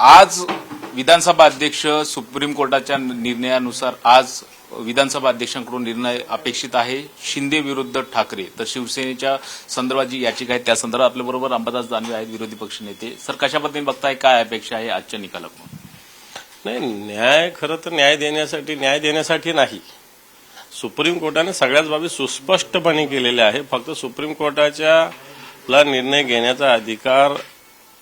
आज विधानसभा अध्यक्ष सुप्रीम कोर्टाच्या निर्णयानुसार आज विधानसभा अध्यक्षांकडून निर्णय अपेक्षित आहे. शिंदे विरुद्ध ठाकरे. तर शिवसेनेच्या संदर्भात जी याचिका आहे त्या संदर्भात आपल्याबरोबर अंबादास दानवे आहेत विरोधी पक्ष नेते. सर कशा पद्धतीने बघताय? काय अपेक्षा आहे आजच्या निकालातून नाही न्याय खरं तर न्याय देण्यासाठी न्याय देण्यासाठी नाही. सुप्रीम कोर्टाने सगळ्याच बाबी सुस्पष्टपणे केलेल्या आहे फक्त सुप्रीम कोर्टाच्या ला निर्णय घेण्याचा अधिकार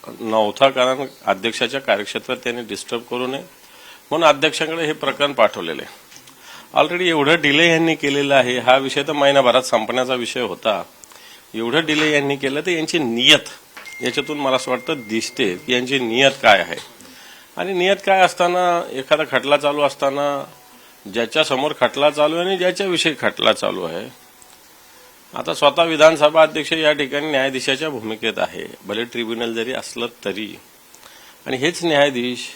नव्हता कारण अध्यक्षाच्या कार्यक्षेत्रात त्यांनी डिस्टर्ब करू नये. म्हणून अध्यक्षांकडे हे प्रकरण पाठवलेले. ऑलरेडी एवढं डिले यांनी केलेलं आहे हा विषय तर महिनाभरात संपण्याचा विषय होता. एवढं डिले यांनी केलं तर यांची नियत याच्यातून मला असं वाटतं दिसते की यांची नियत काय आहे. आणि नियत काय असताना एखादा खटला चालू असताना ज्याच्यासमोर खटला चालू आहे आणि ज्याच्याविषयी खटला चालू आहे आता स्वतः विधानसभा अध्यक्ष या ठिकाणी न्यायाधीशाच्या भूमिकेत आहे. भले ट्रिब्युनल जरी असलं तरी. आणि हेच न्यायाधीश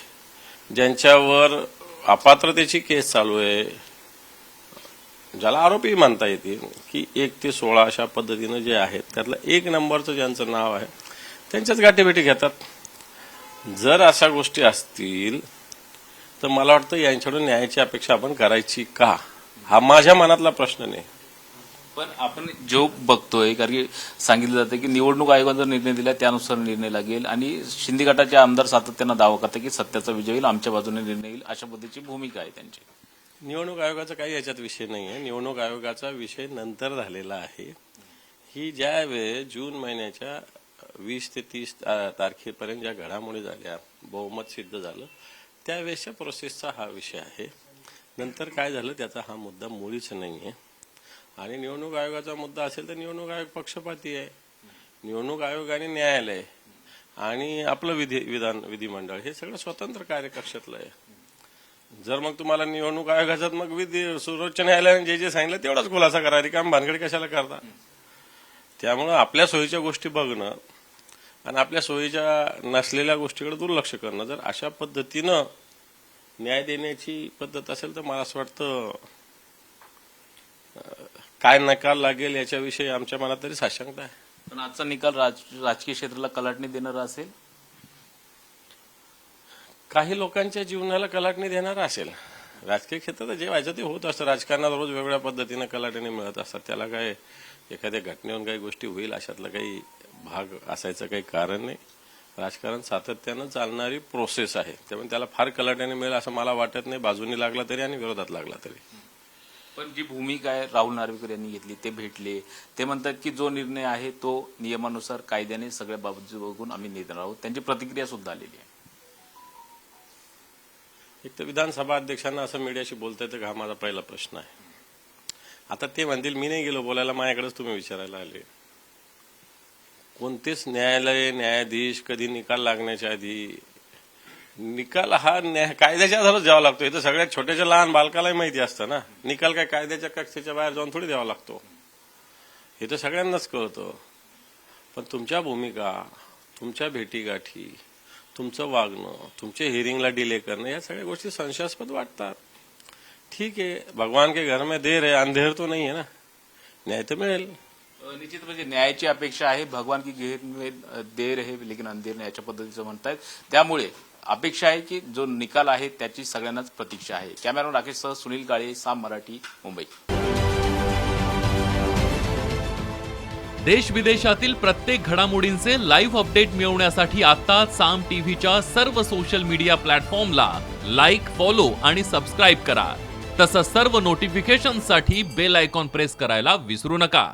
ज्यांच्यावर अपात्रतेची केस चालू आहे ज्याला आरोपी मानता येतील की एक ते सोळा अशा पद्धतीनं जे आहेत त्यातलं एक नंबरचं ज्यांचं नाव आहे त्यांच्याच गाठीभेटी घेतात. जर अशा गोष्टी असतील तर मला वाटतं यांच्याकडून न्यायाची अपेक्षा आपण करायची का? हा माझ्या मनातला प्रश्न नाही. पण आपण जो बघतोय कारण की सांगितलं जातं की निवडणूक आयोगानं निर्णय दिला त्यानुसार निर्णय लागेल. आणि शिंदे गटाचे आमदार सातत्यानं दावा करतात की सत्याचा विजय होईल आमच्या बाजूने निर्णय येईल अशा पद्धतीची भूमिका आहे त्यांची. निवडणूक आयोगाचा काही याच्यात विषय नाही आहे निवडणूक आयोगाचा विषय नंतर झालेला आहे. ही ज्या जून महिन्याच्या वीस ते तीस तारखेपर्यंत ज्या घडामोडी झाल्या बहुमत सिद्ध झालं त्यावेळेसच्या प्रोसेसचा हा विषय आहे. नंतर काय झालं त्याचा हा मुद्दा मुळीच नाही आहे आणि निवडणूक आयोगाचा मुद्दा असेल तर निवडणूक आयोग पक्षपाती आहे. निवडणूक आयोग आणि न्यायालय आणि आपलं विधी विधान विधिमंडळ हे सगळं स्वतंत्र कार्यकक्षातलं आहे. जर मग तुम्हाला निवडणूक आयोगाच्यात मग विधी सर्वोच्च न्यायालयाने जे जे सांगितलं तेवढाच खुलासा करा. रिकाम भानगड कशाला करता? त्यामुळं आपल्या सोयीच्या गोष्टी बघणं आणि आपल्या सोयीच्या नसलेल्या गोष्टीकडे दुर्लक्ष करणं. जर अशा पद्धतीनं न्याय देण्याची पद्धत असेल तर मला असं वाटतं काय निकाल लागेल याच्याविषयी आमच्या मनात तरी साशंकता आहे पण आजचा निकाल राज- राजकीय क्षेत्राला कलाटणी देणारा असेल? काही लोकांच्या जीवनाला कलाटणी देणार असेल. राजकीय क्षेत्रात जे व्हायचं ते होत असतं. राजकारणात रोज वेगवेगळ्या पद्धतीनं कलाटणी मिळत असतात. त्याला काय एखाद्या घटनेहून काही गोष्टी होईल अशातलं काही भाग असायचं काही कारण नाही. राजकारण सातत्यानं चालणारी प्रोसेस आहे. त्यामुळे त्याला फार कलाटणी मिळेल असं मला वाटत नाही. बाजूनी लागला तरी आणि विरोधात लागला तरी. पण जी भूमिका आहे राहुल नार्वेकर यांनी घेतली ते भेटले. ते म्हणतात की जो निर्णय आहे तो नियमानुसार कायद्याने सगळ्या बाबत बघून आम्ही नेणार आहोत. त्यांची प्रतिक्रिया सुद्धा आलेली आहे. एक तर विधानसभा अध्यक्षांना असं मीडियाशी बोलता येतं का हा माझा पहिला प्रश्न आहे. आता ते म्हणतील मी नाही गेलो बोलायला माझ्याकडेच तुम्ही विचारायला आले. कोणतेच न्यायालय न्यायाधीश कधी निकाल लागण्याच्या आधी निकाल हा न्याय कायद्याच्या आधारच द्यावा लागतो. इथं सगळ्यात छोट्याच्या लहान बालकालाही माहिती असतं ना. निकाल काय कायद्याच्या कक्षेच्या बाहेर जाऊन थोडी द्यावा लागतो. हे तर सगळ्यांनाच कळतं. पण तुमच्या भूमिका तुमच्या भेटीगाठी तुमचं वागणं तुमच्या हिअरिंगला डिले करणं या सगळ्या गोष्टी संशयास्पद वाटतात. ठीक आहे भगवान के घर में देर आहे अंधेर तो नाही आहे ना. न्याय तर मिळेल. निश्चित म्हणजे न्यायाची अपेक्षा आहे भगवान की घेर में देर आहे लेकिन अंधेर न्यायाच्या पद्धतीचं म्हणतायत. त्यामुळे अपेक्षा आहे की जो निकाल आहे त्याची सगळ्यांनाच प्रतीक्षा आहे. कॅमेरा राकेशसह सुनील काळे साम मराठी मुंबई. देश विदेशातील प्रत्येक घडामोडींचे लाईव्ह अपडेट मिळवण्यासाठी आता साम टीव्हीच्या सर्व सोशल मीडिया प्लॅटफॉर्मला लाईक फॉलो आणि सबस्क्राईब करा. तसंच सर्व नोटिफिकेशनसाठी बेल आयकॉन प्रेस करायला विसरू नका.